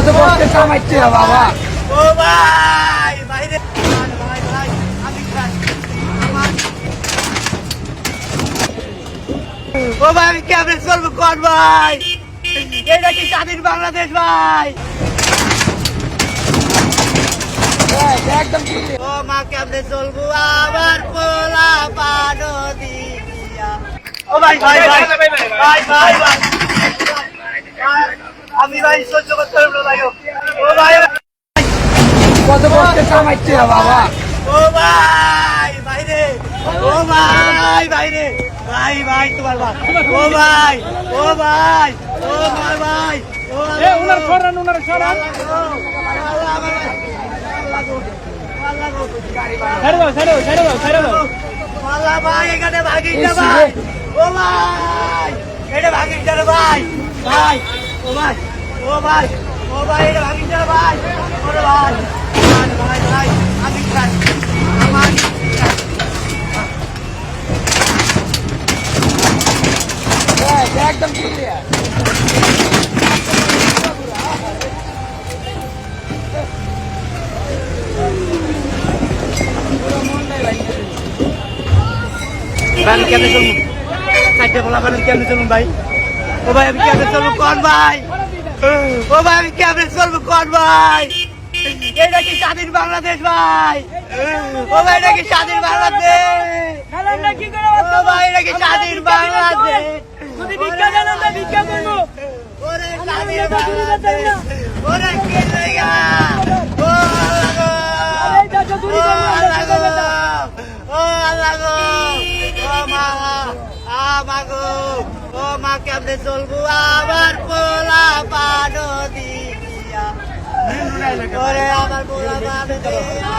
কত কষ্টে কামাইছে বাবা। ও ভাই বাইরে। ও ভাই আমি কেমনে চলবো কর ভাই? এটা কি স্বাধীন বাংলাদেশ ভাই? একদম ও মা কেমনে চলবো? আবার পোলা পানো দিয়া। ও ভাই ভাই ভাই ভাই ভাই ভাই। আমি ভাই সহ্য করতে পারব ভাই। ও ভাই কত কষ্টে কামাইছে বাবা? ও ভাই বাইরে ও ভাই বাইরে ভাই ভাই তোমার ভাই ও ভাই ও ভাই ও ভাই ভাই। ও উনার সরান উনার সরান। ছেড়ে দাও ছেড়ে দাও ছেড়ে দাও ছেড়ে দাও। আল্লাহ ভাই এখানে ভাগিস না ভাই। ও ভাই এটা ভাগিস না ভাই। ভাই ও ভাই। ও ভাই ও ভাই এটা ভাগিস না রে ভাই ওরে ভাই ভাই ভাই ভাই আমি খাই আমার একদম ক্লিয়ার ভাই আমি কেমনে চলবো চারটে বলা ভাই আমি কেমনে চলবো ভাই ও ভাই আমি কেমনে চলবো কন ভাই ও ভাই আমি কেমন চলবো কন ভাই? এটা কি স্বাধীন বাংলাদেশ ভাই? ও ভাই এটা কি স্বাধীন বাংলাদেশ? ও ভাই এটা কি স্বাধীন বাংলাদেশ? বিজ্ঞান ভিক্ষা করব। ওরে স্বাধীন বাংলাদেশ। ওরে কে জায়গা ও আল্লাহ গো এই চাচা চুরি ও করব আমরা আল্লাহ টাকা গো দেবো। ও আল্লাহ গো ও মা আ মা গো ও মা কেমনে চলবো আবার পোলা পানো দিয়া। ওরে আমার পোলা পানো দিয়া।